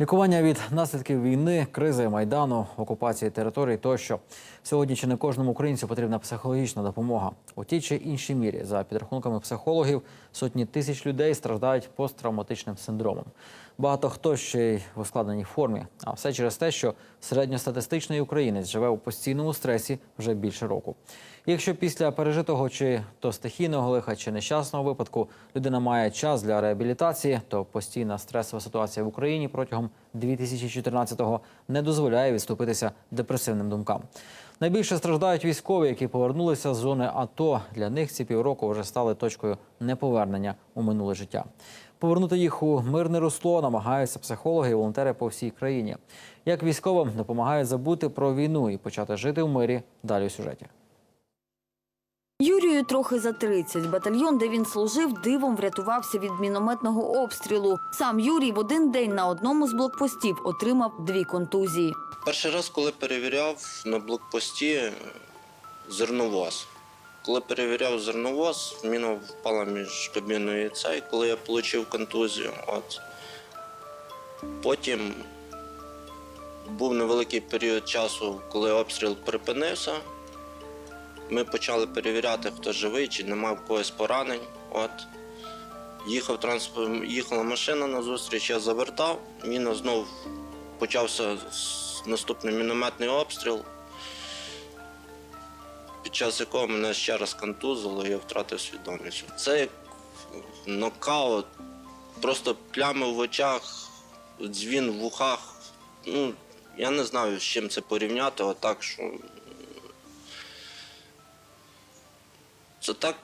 Лікування від наслідків війни, кризи майдану, окупації територій тощо сьогодні чи не кожному українцю потрібна психологічна допомога у тій чи іншій мірі. За підрахунками психологів, сотні тисяч людей страждають посттравматичним синдромом. Багато хто ще й в ускладненій формі. А все через те, що середньостатистичний українець живе у постійному стресі вже більше року. Якщо після пережитого чи то стихійного лиха, чи нещасного випадку людина має час для реабілітації, то постійна стресова ситуація в Україні протягом 2014-го не дозволяє відступитися депресивним думкам. Найбільше страждають військові, які повернулися з зони АТО. Для них ці півроку вже стали точкою неповернення у минуле життя. Повернути їх у мирне русло намагаються психологи і волонтери по всій країні. Як військовим допомагають забути про війну і почати жити в мирі далі у сюжеті. Юрію трохи за 30. Батальйон, де він служив, дивом врятувався від мінометного обстрілу. Сам Юрій в один день на одному з блокпостів отримав дві контузії. Перший раз, коли перевіряв на блокпості е, зерновоз. Коли перевіряв зерновоз, міна впала між кабіною і цей, коли я отримав контузію. От. Потім був невеликий період часу, коли обстріл припинився. Ми почали перевіряти, хто живий, чи немає в когось поранень. От. Їхав транспорт, їхала машина на зустріч, я завертав, міна знов почався наступний мінометний обстріл, під час якого мене ще раз контузило, я втратив свідомість. Це як нокаут, просто плями в очах, дзвін в вухах. Ну, я не знаю, з чим це порівняти, отак, що. Це так,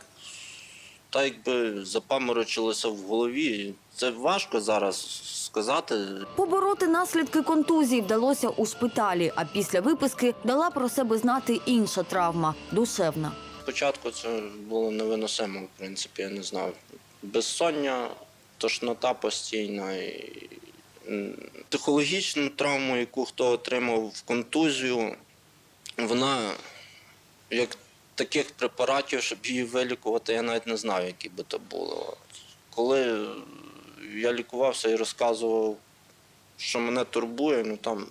так якби запаморочилося в голові. Це важко зараз сказати. Побороти наслідки контузії вдалося у шпиталі, а після виписки дала про себе знати інша травма душевна. Спочатку це було невиносимо, в принципі, я не знав. Безсоння, тошнота постійна. І... Психологічну травму, яку хто отримав в контузію, вона як таких препаратів, щоб її вилікувати, я навіть не знаю, які би то були. Коли я лікувався і розказував, що мене турбує, ну там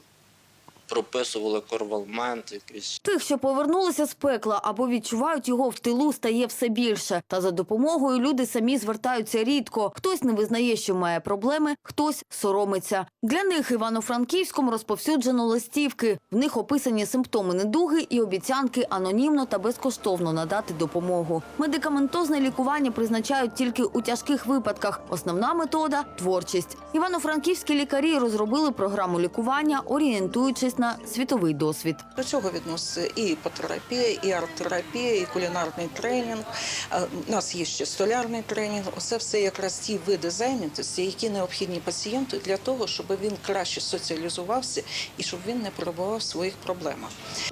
прописували корвалмент якийсь. Тих, що повернулися з пекла або відчувають його в тилу, стає все більше. Та за допомогою люди самі звертаються рідко. Хтось не визнає, що має проблеми, хтось соромиться. Для них Івано-Франківському розповсюджено листівки. В них описані симптоми недуги і обіцянки анонімно та безкоштовно надати допомогу. Медикаментозне лікування призначають тільки у тяжких випадках. Основна метода творчість. Івано-франківські лікарі розробили програму лікування, орієнтуючись на світовий досвід. До цього відноситься і іпотерапія, і арт-терапія, і кулінарний тренінг. У нас є ще столярний тренінг. Оце все якраз ті види зайнятості, які необхідні пацієнту для того, щоб він краще соціалізувався і щоб він не перебував в своїх проблемах.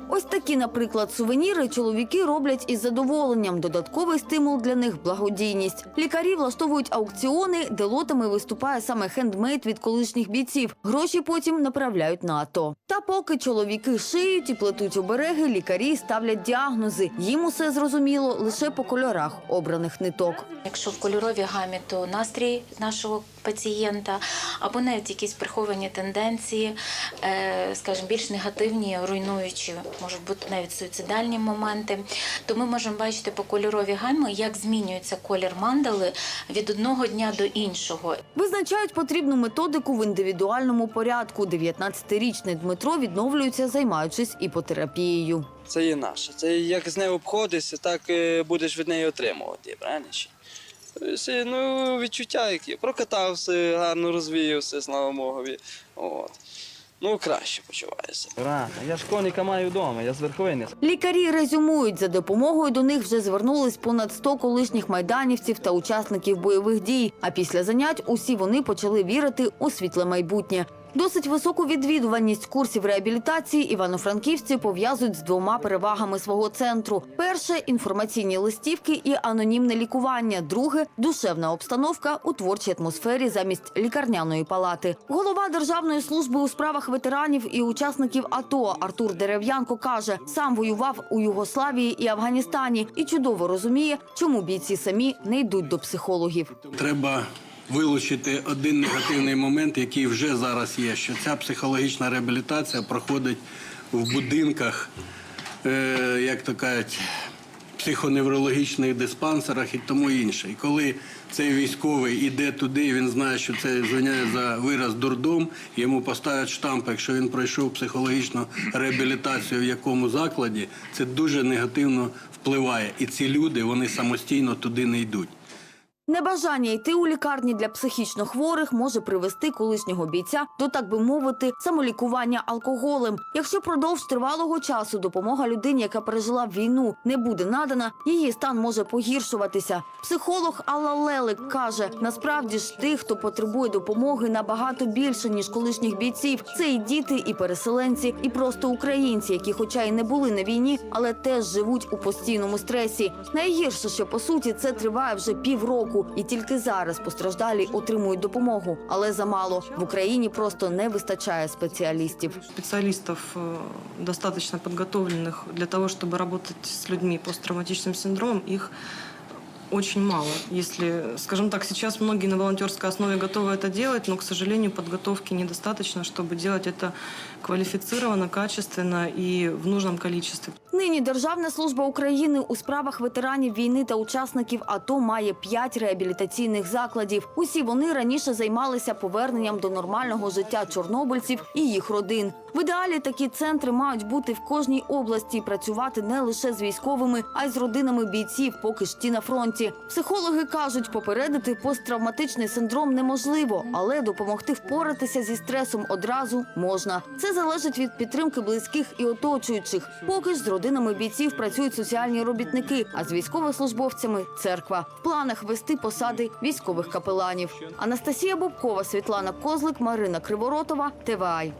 Ось такі, наприклад, сувеніри чоловіки роблять із задоволенням. Додатковий стимул для них благодійність. Лікарі влаштовують аукціони, де лотами виступає саме хендмейд від колишніх бійців. Гроші потім направляють на АТО. Та поки чоловіки шиють і плетуть обереги, лікарі ставлять діагнози. Їм усе зрозуміло лише по кольорах обраних ниток. Якщо в кольоровій гамі, то настрій нашого пацієнта або навіть якісь приховані тенденції, е, скажімо, більш негативні, руйнуючі, можуть бути навіть суїцидальні моменти. То ми можемо бачити по кольоровій гамі, як змінюється колір мандали від одного дня до іншого. Визначають потрібну методику в індивідуальному порядку. 19-ричний Дмитро відновлюється, займаючись іпотерапією. Це є наше. Це як з нею обходишся, так е, будеш від неї отримувати, правильно? Тобто, ну, відчуття які. Прокатався, гарно розвіявся, слава Богові. От. Ну, краще почуваюся. Рано. Я ж коніка маю вдома, я з верховини. Лікарі резюмують, за допомогою до них вже звернулись понад 100 колишніх майданівців та учасників бойових дій. А після занять усі вони почали вірити у світле майбутнє. Досить високу відвідуваність курсів реабілітації івано-франківці пов'язують з двома перевагами свого центру: перше інформаційні листівки і анонімне лікування. Друге душевна обстановка у творчій атмосфері замість лікарняної палати. Голова Державної служби у справах ветеранів і учасників АТО Артур Дерев'янко каже, сам воював у Югославії і Афганістані і чудово розуміє, чому бійці самі не йдуть до психологів. Треба вилучити один негативний момент, який вже зараз є, що ця психологічна реабілітація проходить в будинках, е, як то кажуть, психоневрологічних диспансерах і тому інше. І коли цей військовий іде туди, він знає, що це звиняє за вираз дурдом, йому поставлять штамп, якщо він пройшов психологічну реабілітацію в якому закладі, це дуже негативно впливає. І ці люди вони самостійно туди не йдуть. Небажання йти у лікарні для психічно хворих може привести колишнього бійця до, так би мовити, самолікування алкоголем. Якщо продовж тривалого часу допомога людині, яка пережила війну, не буде надана, її стан може погіршуватися. Психолог Алла Лелик каже: насправді ж тих, хто потребує допомоги, набагато більше ніж колишніх бійців. Це і діти, і переселенці, і просто українці, які, хоча й не були на війні, але теж живуть у постійному стресі. Найгірше, що по суті це триває вже півроку, і тільки зараз постраждалі отримують допомогу, але замало в Україні просто не вистачає спеціалістів. специалистов э, достаточно подготовленных для того, чтобы работать с людьми посттравматичным синдромом, их очень мало. Если, скажем так, сейчас многие на волонтерской основе готовы это делать, но, к сожалению, подготовки недостаточно, чтобы делать это квалифицированно, качественно и в нужном количестве. Нині Державна служба України у справах ветеранів війни та учасників АТО має п'ять реабілітаційних закладів. Усі вони раніше займалися поверненням до нормального життя чорнобильців і їх родин. В ідеалі такі центри мають бути в кожній області і працювати не лише з військовими, а й з родинами бійців, поки ж ті на фронті. Психологи кажуть, попередити посттравматичний синдром неможливо, але допомогти впоратися зі стресом одразу можна. Це залежить від підтримки близьких і оточуючих. Поки ж з родинами бійців працюють соціальні робітники, а з військовослужбовцями церква. В планах вести посади військових капеланів. Анастасія Бобкова, Світлана Козлик, Марина Криворотова, ТВАЙ.